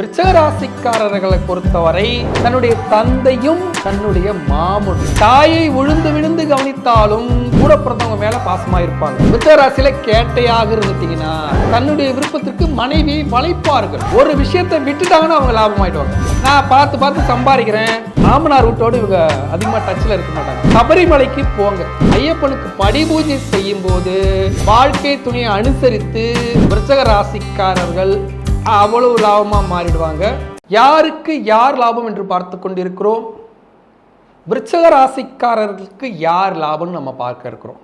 விருச்சகராசிக்காரர்களை பொறுத்தவரை தன்னுடைய தந்தையும் தன்னுடைய மாமன் தாயை விழுந்து விழுந்து கவனித்தாலும் கூட பிறந்தவங்க மேல பாசமா இருப்பாங்க. விருச்சகராசியில கேட்டையாக இருந்துட்டீங்கன்னா தன்னுடைய விருப்பத்திற்கு மனைவி வளைப்பார்கள். ஒரு விஷயத்தை விட்டுட்டாங்கன்னா அவங்க லாபம் ஆயிடுவாங்க. நான் பார்த்து பார்த்து சம்பாதிக்கிறேன். மாமனார் வீட்டோடு இவங்க அதிகமாக டச்சில் இருக்க மாட்டாங்க. சபரிமலைக்கு போங்க. ஐயப்பனுக்கு படிபூஜை செய்யும் போது வாழ்க்கை துணியை அனுசரித்து விருச்சக ராசிக்காரர்கள் அவ்வளவு லாபமா மாறிடுவாங்க. யாருக்கு யார் லாபம் என்று பார்த்து கொண்டிருக்கிறோம்? விருச்சக ராசிக்காரர்களுக்கு யார் லாபம்னு நம்ம பார்க்க இருக்கிறோம்.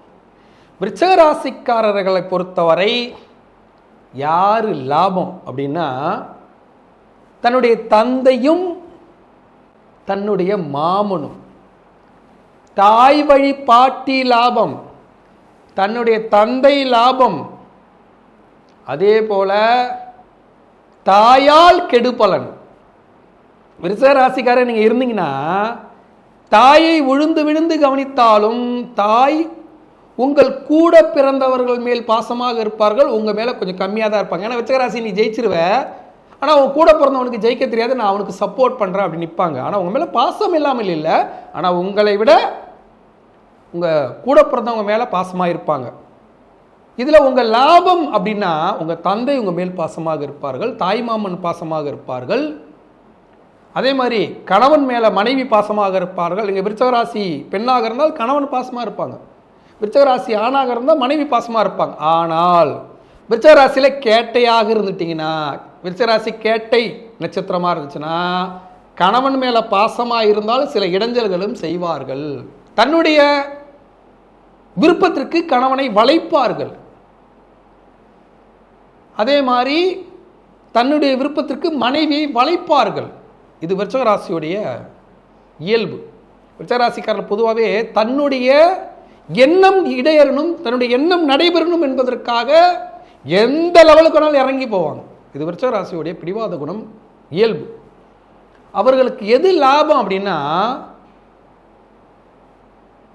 விருச்சக ராசிக்காரர்களை பொறுத்தவரை யார் லாபம் அப்படின்னா தன்னுடைய தந்தையும் தன்னுடைய மாமனும். தாய் வழி பாட்டி லாபம் தன்னுடைய தந்தை லாபம். அதே போல தாயால் கெடுபலன் விருச்சக ராசிக்காரர் நீங்கள் இருந்தீங்கன்னா தாயை விழுந்து விழுந்து கவனித்தாலும் தாய் உங்கள் கூட பிறந்தவர்கள் மேல் பாசமாக இருப்பார்கள் உங்கள் மேலே கொஞ்சம் கம்மியாக தான் இருப்பாங்க. ஏன்னா விருச்சகராசி நீ ஜெயிச்சிருவ. ஆனால் அவன் கூட பிறந்தவனுக்கு ஜெயிக்க தெரியாது நான் அவனுக்கு சப்போர்ட் பண்ணுறேன் அப்படின்னு நிற்பாங்க ஆனால் உங்கள் மேலே பாசம் இல்லாமல் இல்லை. ஆனால் உங்களை விட உங்கள் கூட பிறந்தவங்க மேலே பாசமாக இருப்பாங்க. இதில் உங்கள் லாபம் அப்படின்னா உங்கள் தந்தை உங்கள் மேல் பாசமாக இருப்பார்கள் தாய்மாமன் பாசமாக இருப்பார்கள். அதே மாதிரி கணவன் மேலே மனைவி பாசமாக இருப்பார்கள். இங்கே விருச்சகராசி பெண்ணாக இருந்தால் கணவன் பாசமாக இருப்பாங்க. விருச்சகராசி ஆணாக இருந்தால் மனைவி பாசமாக இருப்பாங்க. ஆனால் விருச்சகராசியில் கேட்டையாக இருந்துட்டிங்கன்னா விருச்சகராசி கேட்டை நட்சத்திரமாக இருந்துச்சுன்னா கணவன் மேலே பாசமாக இருந்தாலும் சில இடைஞ்சல்களும் செய்வார்கள். தன்னுடைய விருப்பத்திற்கு கணவனை வளைப்பார்கள். அதே மாதிரி தன்னுடைய விருப்பத்திற்கு மனைவியை வளைப்பார்கள். இது விருச்சகராசியுடைய இயல்பு. விருச்சகராசிக்காரர் பொதுவாகவே தன்னுடைய எண்ணம் இடையறணும் தன்னுடைய எண்ணம் நடைபெறணும் என்பதற்காக எந்த லெவலுக்கு வேணாலும் இறங்கி போவாங்க. இது விருச்சகராசியுடைய பிடிவாத குணம் இயல்பு. அவர்களுக்கு எது லாபம் அப்படின்னா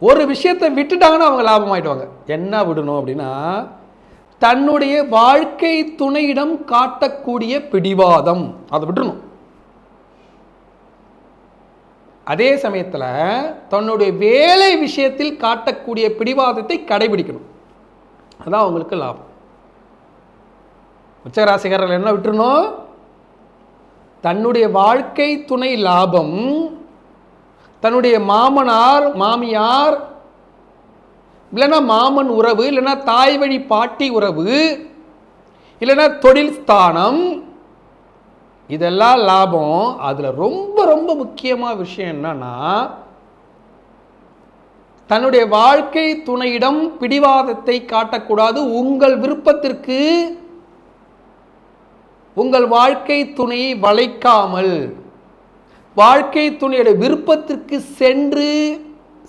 ஒரு விஷயத்தை விட்டுட்டாங்கன்னா அவங்க லாபம் ஆகிடுவாங்க என்ன விடணும் அப்படின்னா தன்னுடைய வாழ்க்கை துணையிடம் காட்டக்கூடிய பிடிவாதம். அதை விட்டுணும் அதே சமயத்தில் தன்னுடைய வேலை விஷயத்தில் காட்டக்கூடிய பிடிவாதத்தை கடைபிடிக்கணும். அதான் அவங்களுக்கு லாபம். உச்சராசிகாரர்கள் என்ன விட்டுருணும் தன்னுடைய வாழ்க்கை துணை லாபம். தன்னுடைய மாமனார் மாமியார் இல்லைன்னா மாமன் உறவு இல்லைன்னா தாய் வழி பாட்டி உறவு இல்லைன்னா தொழில் ஸ்தானம் இதெல்லாம் லாபம். அதில் ரொம்ப ரொம்ப முக்கியமான விஷயம் என்னன்னா தன்னுடைய வாழ்க்கை துணையிடம் பிடிவாதத்தை காட்டக்கூடாது. உங்கள் விருப்பத்திற்கு உங்கள் வாழ்க்கை துணையை வளைக்காமல் வாழ்க்கை துணையோட விருப்பத்திற்கு சென்று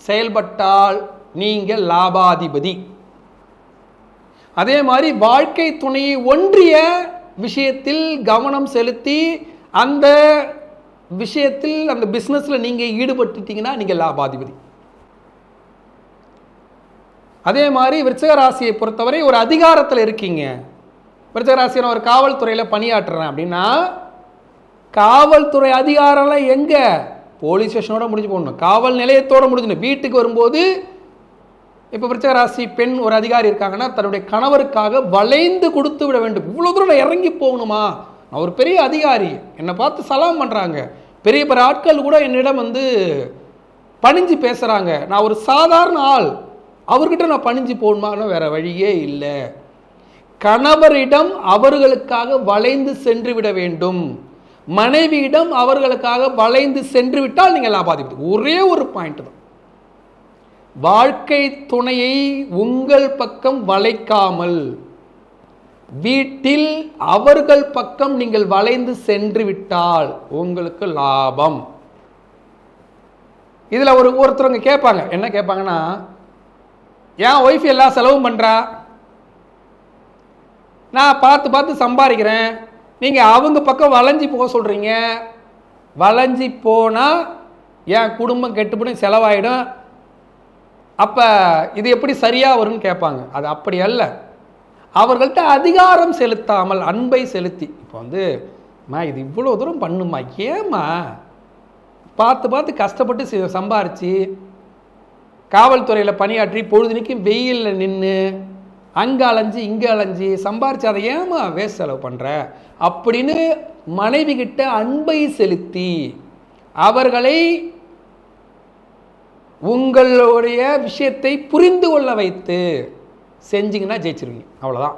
செயல்பட்டால் நீங்கள் லாபாதிபதி. அதே மாதிரி வாழ்க்கை துணையை ஒன்றிய விஷயத்தில் கவனம் செலுத்தி அந்த விஷயத்தில் அந்த பிஸ்னஸில் நீங்கள் ஈடுபட்டுட்டீங்கன்னா நீங்கள் லாபாதிபதி. அதே மாதிரி விருச்சக ராசியை பொறுத்தவரை ஒரு அதிகாரத்தில் இருக்கீங்க. விருச்சக ராசியை நான் ஒரு காவல்துறையில் பணியாற்றுறேன் அப்படின்னா காவல்துறை அதிகாரம்லாம் எங்கே? போலீஸ் ஸ்டேஷனோட முடிஞ்சு போடணும் காவல் நிலையத்தோட முடிஞ்சிடணும் வீட்டுக்கு வரும்போது இப்போ விருச்சக ராசி பெண் ஒரு அதிகாரி இருக்காங்கன்னா தன்னுடைய கணவருக்காக வளைந்து கொடுத்து விட வேண்டும். இவ்வளோ தூரம் நான் இறங்கி போகணுமா? நான் ஒரு பெரிய அதிகாரி. என்னை பார்த்து சலாம் பண்ணுறாங்க பெரிய பெரிய ஆட்கள் கூட என்னிடம் வந்து பணிஞ்சு பேசுகிறாங்க நான் ஒரு சாதாரண ஆள். அவர்கிட்ட நான் பணிஞ்சு போகணுமான்னு வேற வழியே இல்லை. கணவரிடம் அவர்களுக்காக வளைந்து சென்று விட வேண்டும். மனைவியிடம் அவர்களுக்காக வளைந்து சென்று விட்டால் நீங்கள் லாபாதிபதி ஒரே ஒரு பாயிண்ட் தான். வாழ்க்கை துணையை உங்கள் பக்கம் வளைக்காமல் வீட்டில் அவர்கள் பக்கம் நீங்கள் வளைந்து சென்று விட்டால் உங்களுக்கு லாபம். இதில் ஒரு ஒருத்தருங்க கேட்பாங்க. என்ன கேட்பாங்கன்னா என் ஒய்ஃப் எல்லா செலவும் பண்ணுறா நான் பார்த்து பார்த்து சம்பாதிக்கிறேன். நீங்கள் அவங்க பக்கம் வளைஞ்சி போக சொல்கிறீங்க வளைஞ்சி போனால் என் குடும்பம் கெட்டுப்படும் செலவாயிடும். அப்போ இது எப்படி சரியாக வரும்னு கேட்பாங்க. அது அப்படி அல்ல. அவர்கள்ட்ட அதிகாரம் செலுத்தாமல் அன்பை செலுத்தி. இப்போ வந்து மா இது இவ்வளோ தூரம் பண்ணுமா ஏம்மா? பார்த்து பார்த்து கஷ்டப்பட்டு சம்பாரித்து காவல்துறையில் பணியாற்றி பொழுதுனைக்கும் வெயிலில் நின்று அங்கே அலைஞ்சு இங்கே அலைஞ்சு சம்பாரிச்சு அதை ஏமா வேஸ்ட் செலவு பண்ணுற அப்படின்னு மனைவி கிட்ட அன்பை செலுத்தி அவர்களை உங்களுடைய விஷயத்தை புரிந்து கொள்ள வைத்து செஞ்சிங்கன்னா ஜெயிச்சிருவீங்க. அவ்வளோதான்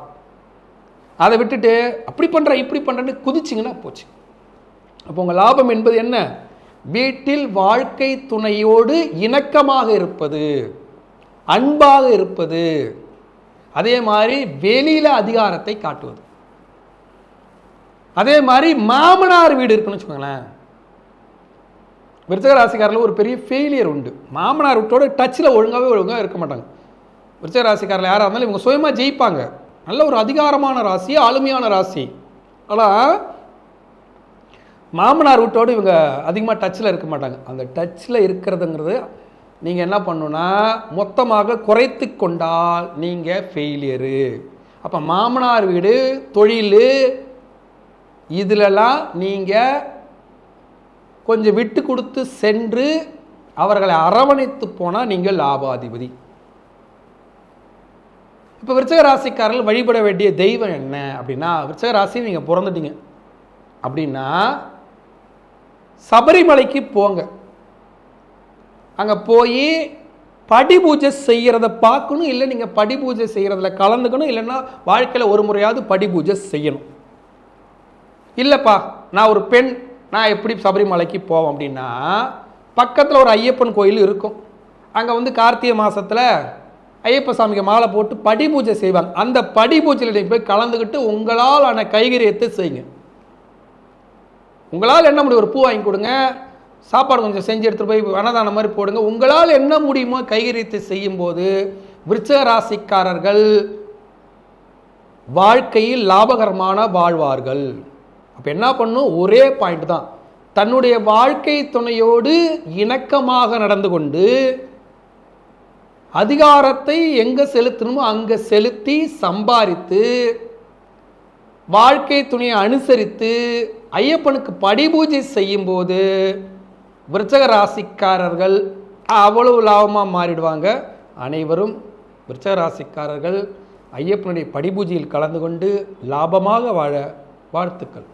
அதை விட்டுட்டு அப்படி பண்ணுற இப்படி பண்ணுறேன்னு குதிச்சிங்கன்னா போச்சு. அப்போ உங்கள் லாபம் என்பது என்ன? வீட்டில் வாழ்க்கை துணையோடு இணக்கமாக இருப்பது அன்பாக இருப்பது. அதே மாதிரி வெளியில் அதிகாரத்தை காட்டுவது. அதே மாதிரி மாமனார் வீடு இருக்குன்னு வச்சுக்கோங்களேன். விருச்சகராசிக்காரில் ஒரு பெரிய ஃபெயிலியர் உண்டு. மாமனார் விட்டோட டச்சில் ஒழுங்காகவே ஒழுங்காக இருக்க மாட்டாங்க. விருச்சகராசிக்காரில் யாராக இருந்தாலும் இவங்க சுயமாக ஜெயிப்பாங்க. நல்ல ஒரு அதிகாரமான ராசி ஆளுமையான ராசி. ஆனால் மாமனார் வீட்டோடு இவங்க அதிகமாக டச்சில் இருக்க மாட்டாங்க. அந்த டச்சில் இருக்கிறதுங்கிறது நீங்கள் என்ன பண்ணுன்னா மொத்தமாக குறைத்து கொண்டால் நீங்கள் ஃபெயிலியரு அப்போ மாமனார் வீடு தொழில் இதிலெல்லாம் நீங்கள் கொஞ்சம் விட்டு கொடுத்து சென்று அவர்களை அரவணைத்து போனால் நீங்கள் லாபாதிபதி. இப்போ விருச்சக ராசிக்காரர்கள் வழிபட வேண்டிய தெய்வம் என்ன அப்படின்னா விருச்சக ராசி நீங்கள் பிறந்துட்டீங்க. அப்படின்னா சபரிமலைக்கு போங்க. அங்கே போய் படி பூஜை செய்கிறத பார்க்கணும் இல்லை நீங்கள் படி பூஜை செய்கிறதுல கலந்துக்கணும் இல்லைன்னா வாழ்க்கையில் ஒரு முறையாவது படி பூஜை செய்யணும். இல்லைப்பா நான் ஒரு பெண் நான் எப்படி சபரிமலைக்கு போவோம் அப்படின்னா பக்கத்தில் ஒரு ஐயப்பன் கோயில் இருக்கும். அங்கே வந்து கார்த்திகை மாதத்தில் ஐயப்ப சாமிக்கு மாலை போட்டு படி பூஜை செய்வாங்க. அந்த படி பூஜையில் நீங்கள் போய் கலந்துக்கிட்டு உங்களால் ஆன கைகரியத்தை செய்யுங்க. உங்களால் என்ன முடியும்? ஒரு பூ வாங்கி கொடுங்க. சாப்பாடு கொஞ்சம் செஞ்சு எடுத்துகிட்டு போய் அன்னதானம் மாதிரி போடுங்க. உங்களால் என்ன முடியுமோ கைகரியத்தை செய்யும்போது விருச்சக ராசிக்காரர்கள் வாழ்க்கையில் லாபகரமான வாழ்வார்கள். அப்போ என்ன பண்ணும்? ஒரே பாயிண்ட் தான். தன்னுடைய வாழ்க்கை துணையோடு இணக்கமாக நடந்து கொண்டு அதிகாரத்தை எங்கே செலுத்தணுமோ அங்கே செலுத்தி சம்பாதித்து வாழ்க்கை துணையை அனுசரித்து ஐயப்பனுக்கு படிபூஜை செய்யும்போது விருச்சக ராசிக்காரர்கள் அவ்வளவு லாபமாக மாறிடுவாங்க. அனைவரும் விருச்சக ராசிக்காரர்கள் ஐயப்பனுடைய படிபூஜையில் கலந்து கொண்டு லாபமாக வாழ வாழ்த்துக்கள்.